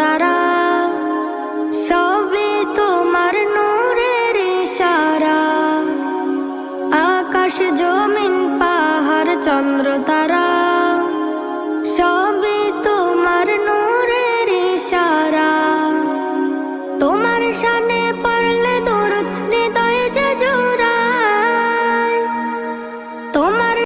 তারা সবে তোমার নূরের ইশারা। আকাশ জমিন পাহাড় চন্দ্র তারা